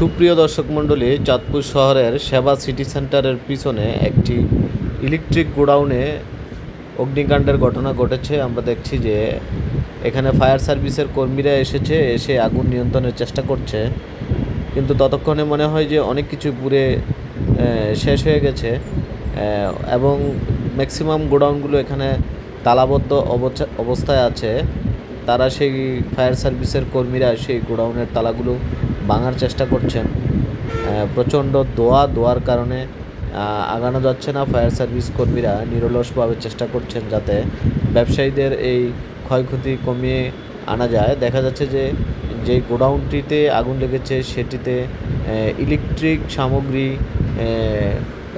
সুপ্রিয় দর্শক মণ্ডলী, চাঁদপুর শহরের সেবা সিটি সেন্টারের পিছনে একটি ইলেকট্রিক গোডাউনে অগ্নিকাণ্ডের ঘটনা ঘটেছে। আমরা দেখছি যে এখানে ফায়ার সার্ভিসের কর্মীরা এসেছে, এসে আগুন নিয়ন্ত্রণের চেষ্টা করছে। কিন্তু ততক্ষণে মনে হয় যে অনেক কিছু পুড়ে শেষ হয়ে গেছে। এবং ম্যাক্সিমাম গোডাউনগুলো এখানে তালাবদ্ধ অবস্থায় আছে। তারা সেই ফায়ার সার্ভিসের কর্মীরা সেই গোডাউনের তালাগুলো ভাঙার চেষ্টা করছেন। প্রচণ্ড দোয়া দোয়ার কারণে আগানো যাচ্ছে না। ফায়ার সার্ভিস কর্মীরা নিরলসভাবে চেষ্টা করছেন যাতে ব্যবসায়ীদের এই ক্ষয়ক্ষতি কমিয়ে আনা যায়। দেখা যাচ্ছে যে যে গোডাউনটিতে আগুন লেগেছে, সেটিতে ইলেকট্রিক সামগ্রী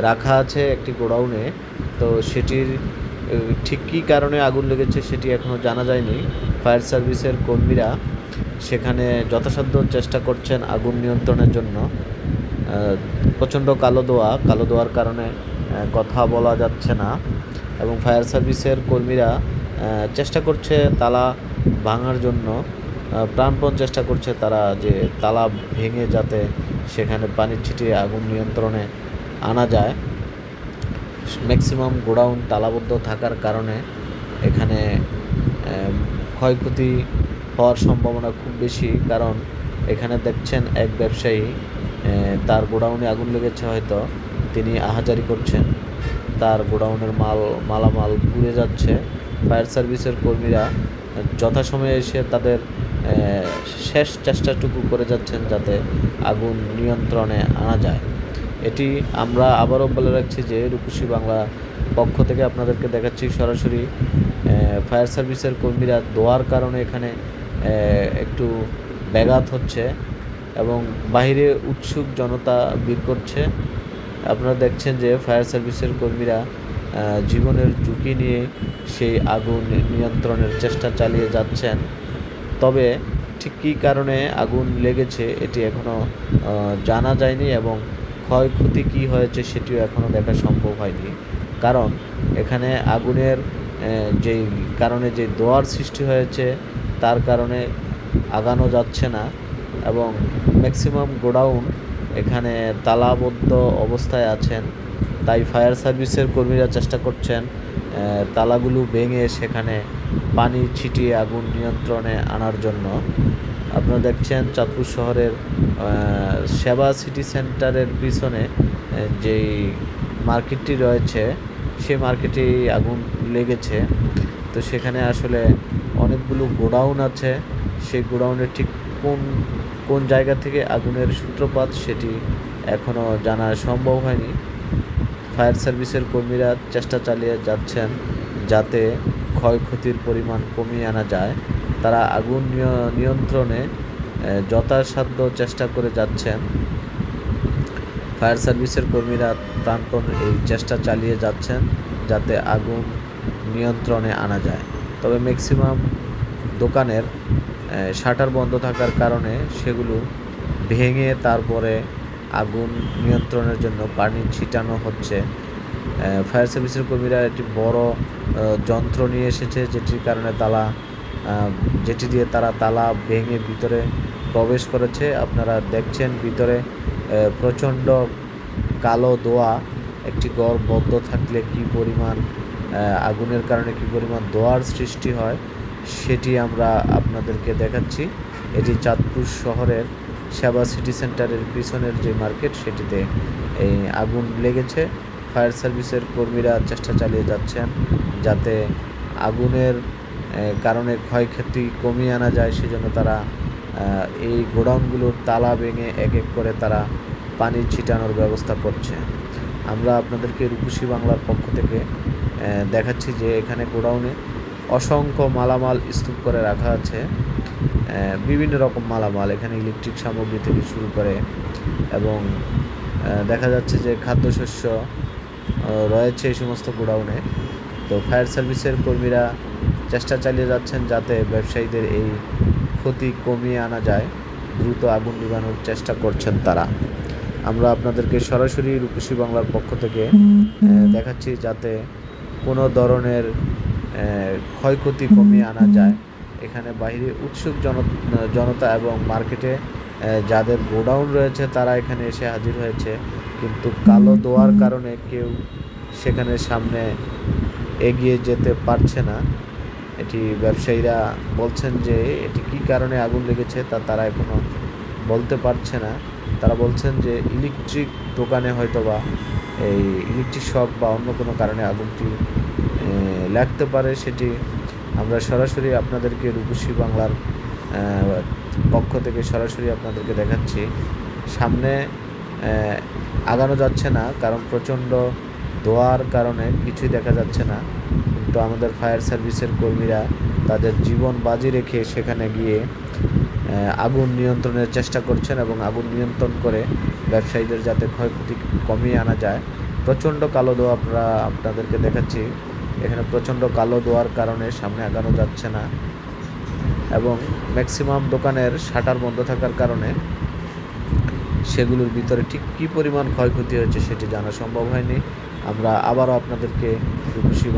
রাখা আছে একটি গোডাউনে। তো সেটির ঠিক কী কারণে আগুন লেগেছে সেটি এখনও জানা যায়নি। ফায়ার সার্ভিসের কর্মীরা সেখানে যথাসাধ্য চেষ্টা করছেন আগুন নিয়ন্ত্রণের জন্য। প্রচণ্ড কালো দোয়া কালো দোয়ার কারণে কথা বলা যাচ্ছে না। এবং ফায়ার সার্ভিসের কর্মীরা চেষ্টা করছে তালা ভাঙার জন্য। প্রাণপণ চেষ্টা করছে তারা যে তালা ভেঙে যাতে সেখানে পানি ছিটিয়ে আগুন নিয়ন্ত্রণে আনা যায়। ম্যাক্সিমাম গোডাউন তালাবদ্ধ থাকার কারণে এখানে ক্ষয়ক্ষতি হওয়ার সম্ভাবনা খুব বেশি, কারণ এখানে দেখছেন এক ব্যবসায়ী তার গোডাউনে আগুন লেগেছে হয়তো, তিনি আহাজারি করছেন। তার গোডাউনের মাল, মালামাল পুড়ে যাচ্ছে। ফায়ার সার্ভিসের কর্মীরা যথাসময়ে এসে তাদের শেষ চেষ্টাটুকু করে যাচ্ছেন যাতে আগুন নিয়ন্ত্রণে আনা যায়। এটি আমরা আবারও বলে রাখছি যে, রূপসী বাংলা পক্ষ থেকে আপনাদেরকে দেখাচ্ছি সরাসরি ফায়ার সার্ভিসের কর্মীরা দোয়ার কারণে এখানে একটু ব্যাঘাত হচ্ছে এবং বাইরে উৎসুক জনতা ভিড় করছে। আপনারা দেখছেন যে ফায়ার সার্ভিসের কর্মীরা জীবনের ঝুঁকি নিয়ে সেই আগুন নিয়ন্ত্রণের চেষ্টা চালিয়ে যাচ্ছেন। তবে ঠিক কী কারণে আগুন লেগেছে এটি এখনও জানা যায়নি এবং ক্ষয়ক্ষতি কী হয়েছে সেটিও এখনও দেখা সম্ভব হয়নি। কারণ এখানে আগুনের যেই কারণে যে দোয়ার সৃষ্টি হয়েছে তার কারণে আগানো যাচ্ছে না এবং ম্যাক্সিমাম গোডাউন এখানে তালাবদ্ধ অবস্থায় আছেন। তাই ফায়ার সার্ভিসের কর্মীরা চেষ্টা করছেন তালাগুলো ভেঙে সেখানে পানি ছিটিয়ে আগুন নিয়ন্ত্রণে আনার জন্য। আপনারা দেখছেন চাঁদপুর শহরের সেবা সিটি সেন্টারের পিছনে যেই মার্কেটটি রয়েছে সেই মার্কেটে আগুন লেগেছে। তো সেখানে আসলে অনেকগুলো গোডাউন আছে। সেই গোডাউনের ঠিক কোন কোন জায়গা থেকে আগুনের সূত্রপাত সেটি এখনও জানা সম্ভব হয়নি। ফায়ার সার্ভিসের কর্মীরা চেষ্টা চালিয়ে যাচ্ছেন যাতে ক্ষয়ক্ষতির পরিমাণ কমিয়ে আনা যায়। তারা আগুন নিয়- নিয়ন্ত্রণে যথাসাধ্য চেষ্টা করে যাচ্ছেন। ফায়ার সার্ভিসের কর্মীরা প্রাণপণ এই চেষ্টা চালিয়ে যাচ্ছেন যাতে আগুন নিয়ন্ত্রণে আনা যায়। তবে ম্যাক্সিমাম দোকানের শাটার বন্ধ থাকার কারণে সেগুলো ভেঙে তারপরে আগুন নিয়ন্ত্রণের জন্য পানি ছিটানো হচ্ছে। ফায়ার সার্ভিসের কর্মীরা একটি বড় যন্ত্র নিয়ে এসেছে যেটির কারণে তালা যেটি দিয়ে তারা তালা ভেঙে ভিতরে প্রবেশ করেছে। আপনারা দেখছেন ভিতরে প্রচণ্ড কালো দোয়া একটি গড় বদ্ধ থাকলে কি পরিমাণ আগুনের কারণে কি পরিমাণ দোয়ার সৃষ্টি হয়। সেটি আমরা আপনাদেরকে দেখাচ্ছি। এটি চাঁদপুর শহরের সেবা সিটি সেন্টারের পিছনের যে মার্কেট, সেটিতে এই আগুন লেগেছে। ফায়ার সার্ভিসের কর্মীরা চেষ্টা চালিয়ে যাচ্ছেন যাতে আগুনের কারণে ক্ষয়ক্ষতি কমিয়ে আনা যায়। সেজন্য তারা এই গোডাউনগুলোর তালা ভেঙে এক এক করে তারা পানি ছিটানোর ব্যবস্থা করছে। আমরা আপনাদেরকে রূপসী বাংলার পক্ষ থেকে দেখাচ্ছি যে এখানে গোডাউনে অসংখ্য মালামাল স্তূপ করে রাখা আছে। বিভিন্ন রকম মালামাল, এখানে ইলেকট্রিক সামগ্রী থেকে শুরু করে এবং দেখা যাচ্ছে যে খাদ্যশস্য রয়েছে এই সমস্ত গোডাউনে। তো ফায়ার সার্ভিসের কর্মীরা চেষ্টা চালিয়ে যাচ্ছেন যাতে ব্যবসায়ীদের এই ক্ষতি কমিয়ে আনা যায়। দ্রুত আগুন নিবানোর চেষ্টা করছেন তারা। আমরা আপনাদেরকে সরাসরি রূপসী বাংলার পক্ষ থেকে দেখাচ্ছি যাতে কোনো ধরনের ক্ষয়ক্ষতি কমিয়ে আনা যায়। এখানে বাইরে উৎসুক জন জনতা এবং মার্কেটে যাদের গোডাউন রয়েছে তারা এখানে এসে হাজির হয়েছে। কিন্তু কালো দোয়ার কারণে কেউ সেখানে সামনে এগিয়ে যেতে পারছে না। এটি ব্যবসায়ীরা বলছেন যে এটি কী কারণে আগুন লেগেছে তা তারা এখনও বলতে পারছে না। তারা বলছেন যে ইলেকট্রিক দোকানে হয়তোবা এই ইলেকট্রিক শক বা অন্য কোনো কারণে আগুনটি লাগতে পারে সেটি আমরা সরাসরি আপনাদেরকে রূপসী বাংলার পক্ষ থেকে সরাসরি আপনাদেরকে দেখাচ্ছি। সামনে আগানো যাচ্ছে না, কারণ প্রচণ্ড ধোয়ার কারণে কিছুই দেখা যাচ্ছে না। কিন্তু আমাদের ফায়ার সার্ভিসের কর্মীরা তাদের জীবন বাজি রেখে সেখানে গিয়ে আগুন নিয়ন্ত্রণের চেষ্টা করছেন এবং আগুন নিয়ন্ত্রণ করে ব্যবসায়ীদের যাতে ক্ষয়ক্ষতি কমিয়ে আনা যায়। প্রচণ্ড কালো দোয়া আমরা আপনাদেরকে দেখাচ্ছি। এখানে প্রচণ্ড কালো দোয়ার কারণে সামনে আগানো যাচ্ছে না এবং ম্যাক্সিমাম দোকানের শাটার বন্ধ থাকার কারণে সেগুলোর ভিতরে ঠিক কী পরিমাণ ক্ষয়ক্ষতি হয়েছে সেটি জানা সম্ভব হয়নি। আমরা আবারও আপনাদেরকে রূপসী